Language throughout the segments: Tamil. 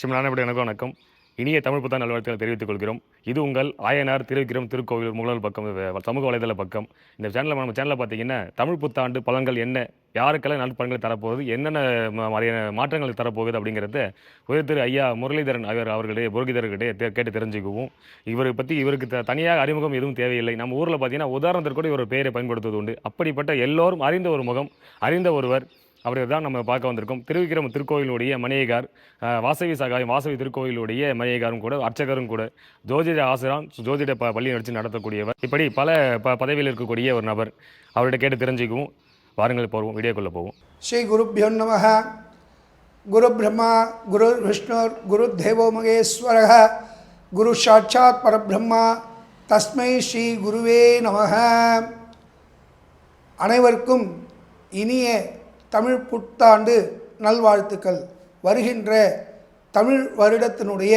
சிம்லானபடி எனக்கு வணக்கம். இனிய தமிழ் புத்தாண்டு நல்வாழ்த்துக்களை தெரிவித்துக் கொள்கிறோம். இது உங்கள் ஆயனார் திருவிக்கிரம் திருக்கோவில் முகநூல் பக்கம் சமூக வலைதள பக்கம். இந்த சேனலில் நம்ம சேனலில் பார்த்தீங்கன்னா தமிழ் புத்தாண்டு பலன்கள் என்ன யாருக்கெல்லாம் நற்பலன்களை தரப்போகுது என்னென்ன ம- மாதிரியான மாற்றங்கள் தரப்போகுது அப்படிங்கிறத உயர் திரு ஐயா முரளிதரன் அவர் அவர்களிடையே புரோகிதர்கிட்டே கேட்டு தெரிஞ்சுக்குவோம். இவரை பற்றி இவருக்கு த- தனியாக அறிமுகம் எதுவும் தேவையில்லை. நம்ம ஊரில் பார்த்தீங்கன்னா உதாரணத்திற்கு கூட இவர் பெயரை பயன்படுத்துவது உண்டு. அப்படிப்பட்ட எல்லோரும் அறிந்த ஒரு முகம் அறிந்த ஒருவர் அவரை தான் நம்ம பார்க்க வந்திருக்கோம். திருவிக்கிரம திருக்கோயிலுடைய மணியகார் வாசவி சகாயம் வாசவி திருக்கோயிலுடைய மணியகாரும் கூட அர்ச்சகரும் கூட ஜோதிட ஆசிரான் ஜோதிட ப பள்ளி நடித்து நடத்தக்கூடியவர். இப்படி பல ப பதவியில் இருக்கக்கூடிய ஒரு நபர். அவர்கிட்ட கேட்டு தெரிஞ்சுக்குவோம். வாருங்கள் போவோம் வீடியோக்குள்ளே போவோம். ஸ்ரீ குருப்பியோ நமக குரு பிரம்மா குரு விஷ்ணுர் குரு தேவோ மகேஸ்வர குரு சாட்சாத் பரபிரம்மா. தஸ்மை ஸ்ரீ குருவே நமக அனைவருக்கும் இனிய தமிழ் புத்தாண்டு நல்வாழ்த்துக்கள். வருகின்ற தமிழ் வருடத்தினுடைய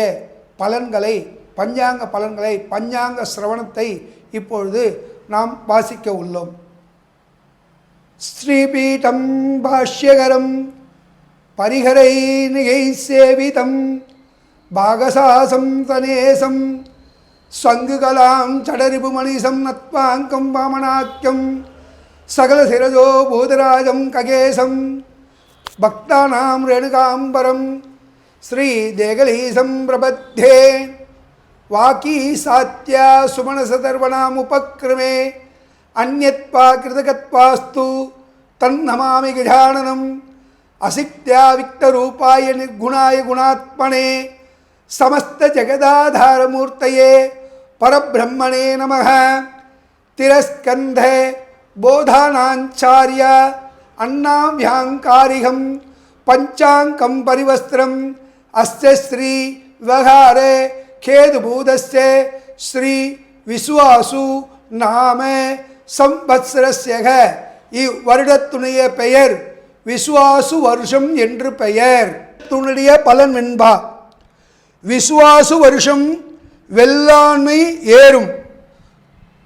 பலன்களை பஞ்சாங்க பலன்களை பஞ்சாங்க சிரவணத்தை இப்பொழுது நாம் வாசிக்க உள்ளோம். ஸ்ரீபீடம் பாஷ்யகரம் பரிகரைநிகை சேவிதம் பாகசாசம் தனேசம் சடரிபு மணிசம் நத்வாங்கம் வாமனாக்கியம் சகலசிரஜோ பூதராஜம் ககேசம். பக்தானாம் ரேணுகாம்பரம் ஸ்ரீ தேகலீசம் பிரபத்தே. வாக்கி சாத்தியா சுமனசதர்வணாமுபக்ரமே அந்யத்வா கிருதகத்வாஸ்து தன்னமாமி கிஜானனம். அசிக்தியா விக்தரூபாய நிர்குணாய குணாத்மனே. சமஸ்த ஜெகதாதாரமூர்த்தயே பரபிரம்மணே நமः திரஸ்கந்த போதானாச்சாரிய அண்ணாவியாங்காரிகம் பஞ்சாங்கம் பரிவஸ்திரம் அஸ்தஸ்ரீ விவகாரே கேதுபூதஸ்ய ஸ்ரீ விசுவாசு நாம சம்பத்சரஸ்யக இவ்வருடத்துடைய பெயர் விசுவாசு வருஷம் என்று பெயர்। துணுடைய பலன் என்பா। விசுவாசு வருஷம் வெள்ளாண்மை ஏறும்।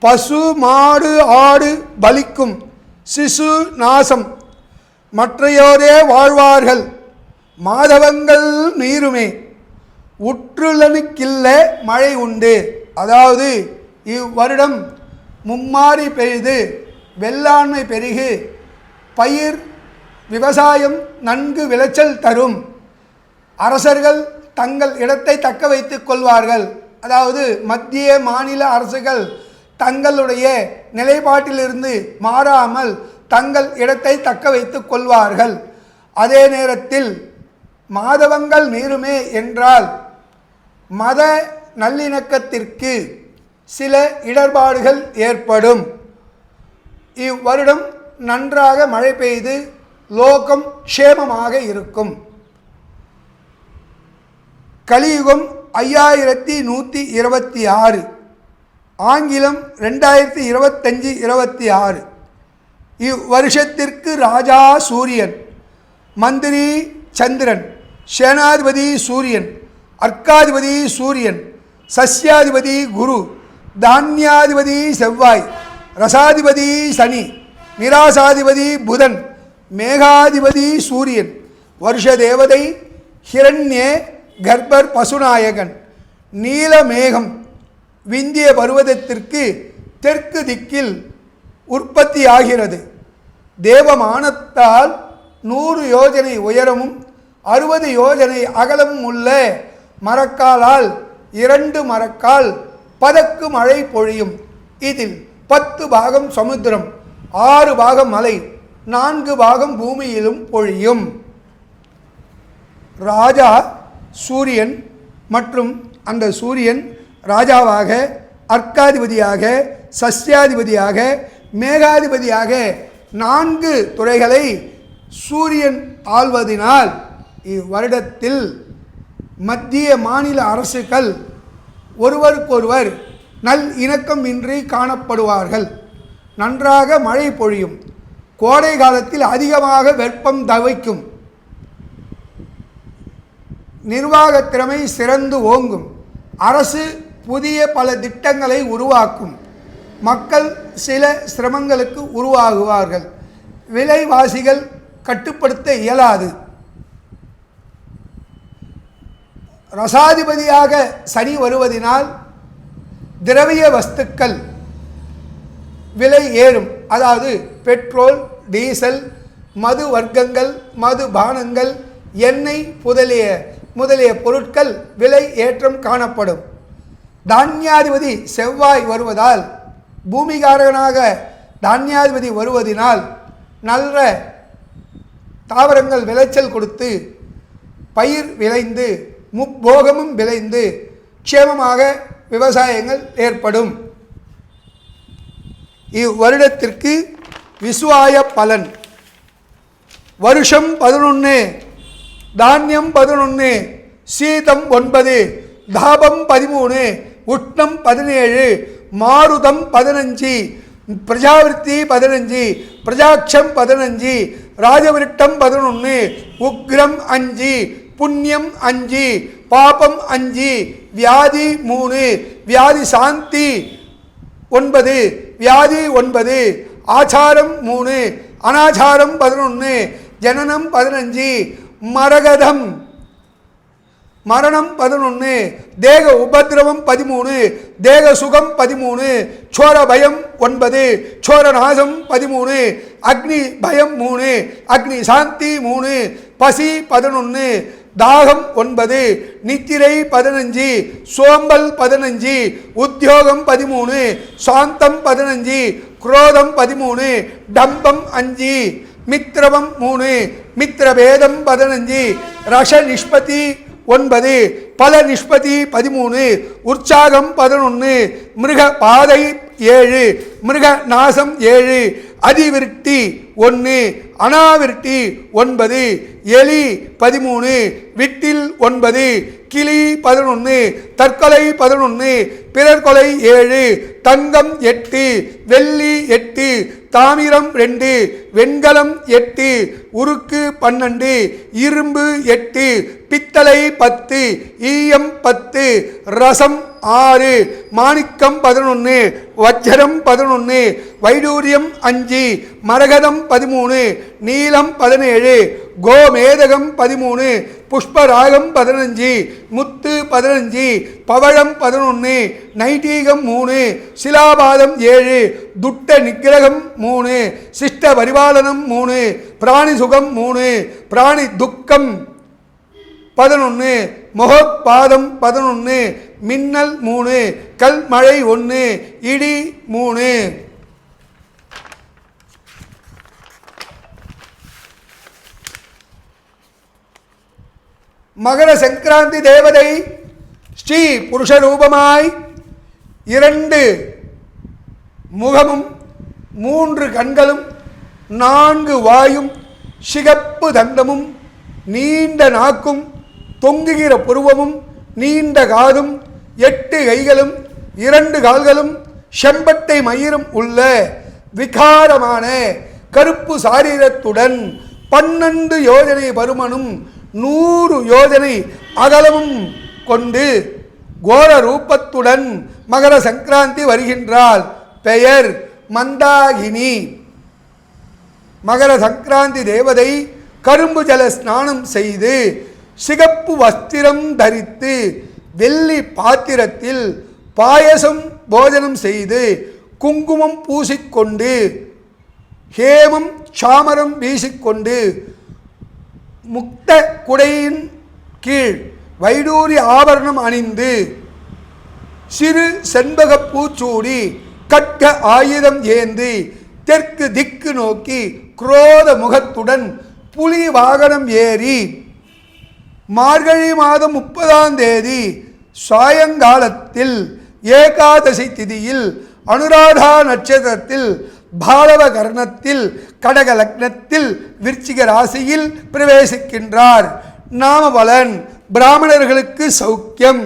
பசு மாடு ஆடு பலிக்கும் சிசு நாசம். மற்றையோரே வாழ்வார்கள். மாதவங்கள் நீருமே. உற்றுலனுக்கில்ல மழை உண்டு. அதாவது இவ்வருடம் மும்மாறி பெய்து வெள்ளாண்மை பெருகு பயிர் விவசாயம் நன்கு விளைச்சல் தரும். அரசர்கள் தங்கள் இடத்தை தக்க வைத்துக் கொள்வார்கள். அதாவது மத்திய மாநில அரசுகள் தங்களுடைய நிலைப்பாட்டிலிருந்து மாறாமல் தங்கள் இடத்தை தக்க வைத்து கொள்வார்கள். அதே நேரத்தில் மாதவங்கள் மீறுமே என்றால் மத நல்லிணக்கத்திற்கு சில இடர்பாடுகள் ஏற்படும். இவ்வருடம் நன்றாக மழை பெய்து லோகம் க்ஷேமமாக இருக்கும். கலியுகம் ஐயாயிரத்தி நூற்றி இருபத்தி ஆறு. ஆங்கிலம் ரெண்டாயிரத்தி இருபத்தஞ்சி இருபத்தி ஆறு. இவ்வருஷத்திற்கு ராஜா சூரியன் மந்திரி சந்திரன் சேனாதிபதி சூரியன் அர்க்காதிபதி சூரியன் சஸ்யாதிபதி குரு தானியாதிபதி செவ்வாய் ரசாதிபதி சனி நிராசாதிபதி புதன் மேகாதிபதி சூரியன் வருஷ தேவதை ஹிரண்யே கர்ப்பர் பசுநாயகன் நீலமேகம் விந்திய பருவதத்திற்கு தெற்கு திக்கில் உற்பத்தி ஆகிறது தேவமானத்தால் நூறு யோஜனை உயரமும் அறுபது யோஜனை அகலமும் உள்ள மரக்காலால் இரண்டு மரக்கால் பதக்கு மழை பொழியும். இதில் பத்து பாகம் சமுத்திரம் ஆறு பாகம் மலை நான்கு பாகம் பூமியிலும் பொழியும். ராஜா சூரியன் மற்றும் அந்த சூரியன் ராஜாவாக அர்க்காதிபதியாக சஸ்யாதிபதியாக மேகாதிபதியாக நான்கு துறைகளை சூரியன் ஆள்வதினால் இவ்வருடத்தில் மத்திய மாநில அரசுகள் ஒருவருக்கொருவர் நல் இணக்கம் இன்றி காணப்படுவார்கள். நன்றாக மழை பொழியும். கோடை காலத்தில் அதிகமாக வெப்பம் தவிக்கும். நிர்வாகத் திறமை சிறந்து ஓங்கும். அரசு புதிய பல திட்டங்களை உருவாக்கும். மக்கள் சில சிரமங்களுக்கு உருவாகுவார்கள். விலைவாசிகள் கட்டுப்படுத்த இயலாது. ரசாதிபதியாக சனி வருவதினால் திரவிய வஸ்துக்கள் விலை ஏறும். அதாவது பெட்ரோல் டீசல் மது வர்க்கங்கள் மது பானங்கள் எண்ணெய் முதலிய முதலிய பொருட்கள் விலை ஏற்றம் காணப்படும். தானியாதிபதி செவ்வாய் வருவதால் பூமிகாரகனாக தானியாதிபதி வருவதினால் நல்ல தாவரங்கள் விளைச்சல் கொடுத்து பயிர் விளைந்து முப்போகமும் விளைந்து க்ஷேமமாக விவசாயங்கள் ஏற்படும். இவ்வருடத்திற்கு விசுவாய பலன். வருஷம் பதினொன்று தானியம் பதினொன்று சீதம் ஒன்பது தாபம் பதிமூணு உஷ்ணம் பதினேழு மாருதம் பதினஞ்சு பிரஜாவிருத்தி பதினஞ்சு பிரஜாட்சம் பதினஞ்சு ராஜவிருட்டம் பதினொன்று உக்ரம் அஞ்சு புண்ணியம் அஞ்சு பாபம் அஞ்சு வியாதி மூணு வியாதி சாந்தி ஒன்பது வியாதி ஒன்பது ஆச்சாரம் மூணு அனாச்சாரம் பதினொன்று ஜனனம் பதினஞ்சு மரகதம் மரணம் பதினொன்று தேக உபதிரவம் பதிமூணு தேக சுகம் பதிமூணு சோர பயம் ஒன்பது சோர நாசம் பதிமூணு அக்னி பயம் மூணு அக்னி சாந்தி மூணு பசி பதினொன்று தாகம் ஒன்பது நித்திரை பதினஞ்சு சோம்பல் பதினஞ்சு உத்தியோகம் பதிமூணு சாந்தம் பதினஞ்சு குரோதம் பதிமூணு டம்பம் அஞ்சு மித்ரவம் மூணு மித்திரபேதம் பதினஞ்சு ரச நிஷ்பதி ஒன்பது பல நிஷ்பதி பதிமூணு உற்சாகம் பதினொன்று மிருக பாதை ஏழு மிருக நாசம் ஏழு அதிவிருட்டி ஒன்று அனாவிருட்டி ஒன்பது எலி பதிமூணு விட்டில் ஒன்பது கிளி பதினொன்று தற்கொலை பதினொன்று பிறர்கொலை ஏழு தங்கம் எட்டு வெள்ளி எட்டு தாமிரம் ரெண்டு வெண்கலம் எட்டு உருக்கு பன்னெண்டு இரும்பு எட்டு பித்தளை பத்து ஈயம் பத்து ரசம் ஆறு மாணிக்கம் பதினொன்று வஜ்ரம் பதினொன்று வைடூரியம் அஞ்சு மரகதம் பதிமூணு நீலம் பதினேழு கோமேதகம் பதிமூணு புஷ்பராகம் பதினஞ்சு முத்து பதினஞ்சு பவழம் பதினொன்று நைட்டீகம் மூணு சிலாபாதம் ஏழு துட்ட நிக்கிரகம் மூணு சிஷ்ட பரிபாலனம் மூணு பிராணி சுகம் மூணு பிராணி துக்கம் பதினொன்று முகப்பாதம் பதினொன்று மின்னல் மூணு கல்மழை ஒன்று இடி மூணு. மகர சங்கராந்தி தேவதை ஸ்ரீ புருஷரூபமாய் இரண்டு முகமும் மூன்று கண்களும் நான்கு வாயும் சிகப்பு தந்தமும் நீண்ட நாக்கும் தொங்குகிற புருவமும் நீண்ட காதும் எட்டு கைகளும் இரண்டு கால்களும் செம்பட்டை மயிரும் உள்ள விகாரமான கருப்பு சாரீரத்துடன் பன்னெண்டு யோஜனை பருமனும் நூறு யோஜனை அகலமும் கொண்டு கோர ரூபத்துடன் மகர சங்கராந்தி வருகின்றாள். பெயர் மந்தாகினி. மகர சங்கராந்தி தேவதை கரும்பு ஜல ஸ்நானம் செய்து சிகப்பு வஸ்திரம் தரித்து வெள்ளி பாத்திரத்தில் பாயசம் போஜனம் செய்து குங்குமம் பூசிக்கொண்டு ஹேமம் சாமரம் வீசிக்கொண்டு முக்த குடையின் கீழ் வைடூரி ஆபரணம் அணிந்து சிறு செண்பகப் பூச்சூடி கட்க ஆயுதம் ஏந்தி தெற்கு திக்கு நோக்கி குரோத முகத்துடன் புலி வாகனம் ஏறி மார்கழி மாதம் முப்பதாம் தேதி சாயங்காலத்தில் ஏகாதசி திதியில் அனுராதா நட்சத்திரத்தில் பாலவ கர்ணத்தில் கடக லக்னத்தில் விருச்சிக ராசியில் பிரவேசிக்கின்றார். நாம பலன் பிராமணர்களுக்கு சௌக்கியம்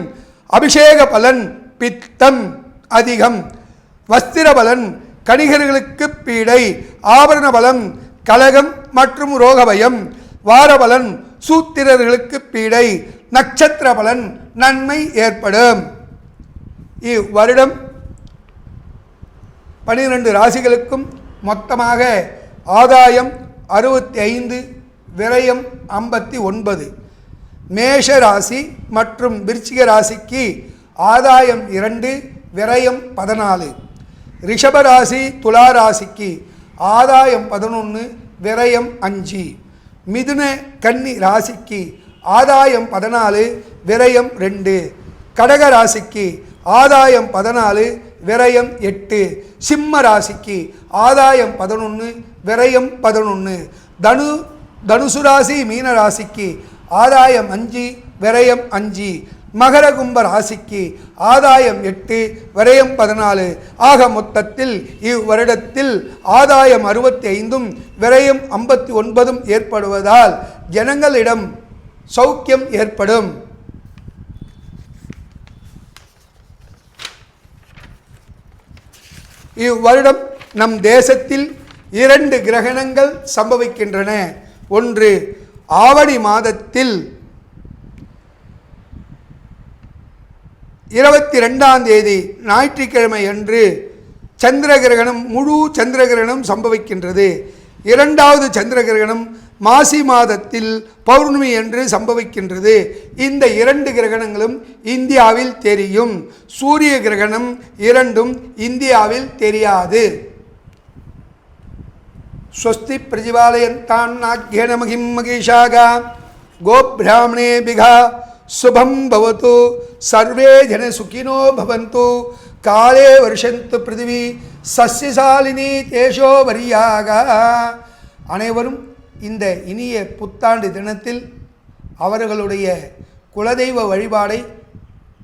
அபிஷேக பலன் பித்தம் அதிகம். வஸ்திர பலன் கணிகர்களுக்கு பீடை ஆபரண பலம் கலகம் மற்றும் ரோகபயம். வாரபலன் சூத்திரர்களுக்கு பீடை நட்சத்திர பலன் நன்மை ஏற்படும். இவ்வருடம் பனிரெண்டு ராசிகளுக்கும் மொத்தமாக ஆதாயம் அறுபத்தி ஐந்து விரயம் ஐம்பத்தி ஒன்பது. மேஷ ராசி மற்றும் விருச்சிக ராசிக்கு ஆதாயம் இரண்டு விரயம் பதினாலு. ரிஷப ராசி துலா ராசிக்கு ஆதாயம் பதினொன்று விரயம் அஞ்சு. மிதுன கன்னி ராசிக்கு ஆதாயம் பதினாலு விரயம் ரெண்டு. கடக ராசிக்கு ஆதாயம் பதினாலு விரயம் எட்டு. சிம்ம ராசிக்கு ஆதாயம் பதினொன்று விரயம் பதினொன்று தனு தனுசு ராசி மீன ராசிக்கு ஆதாயம் அஞ்சு விரயம் அஞ்சு. மகர கும்ப ராசிக்கு ஆதாயம் எட்டு விரயம் பதினாலு. ஆக மொத்தத்தில் இவ்வருடத்தில் ஆதாயம் அறுபத்தி ஐந்தும் விரயம் ஐம்பத்தி ஒன்பதும் ஏற்படுவதால் ஜனங்களிடம் சௌக்கியம் ஏற்படும். இவ்வருடம் நம் தேசத்தில் இரண்டு கிரகணங்கள் சம்பவிக்கின்றன. ஒன்று ஆவணி மாதத்தில் இருபத்தி ரெண்டாம் தேதி ஞாயிற்றுக்கிழமை அன்று சந்திர கிரகணம் முழு சந்திர கிரகணம் சம்பவிக்கின்றது. இரண்டாவது சந்திர கிரகணம் மாசி மாதத்தில் பௌர்ணமி என்று சம்பவிக்கின்றது. இந்த இரண்டு கிரகணங்களும் இந்தியாவில் தெரியும். சூரிய கிரகணம் இரண்டும் இந்தியாவில் தெரியாது. ஸ்வஸ்தி பிரதிபாலயத்தான் நாக்கியன மகிம் மகிஷாகா. கோபிராமணேபிகா சுபம் பவத்து சர்வே ஜன சுகினோ பவந்து காலே வருஷந்து பிருத்திவி சஸ்யசாலினி தேஷோவரியாக அனைவரும் இந்த இனிய புத்தாண்டு தினத்தில் அவர்களுடைய குலதெய்வ வழிபாடை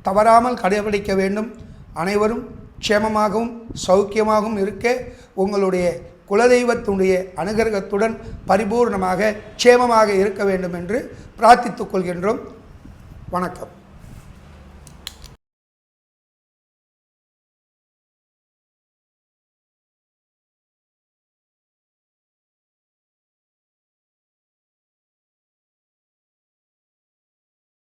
தவறாமல் கடைபிடிக்க வேண்டும். அனைவரும் க்ஷேமமாகவும் சௌக்கியமாகவும் இருக்க உங்களுடைய குலதெய்வத்துடைய அனுகிரகத்துடன் பரிபூர்ணமாக க்ஷேமமாக இருக்க வேண்டும் என்று பிரார்த்தித்துக் கொள்கின்றோம். வணக்கம்.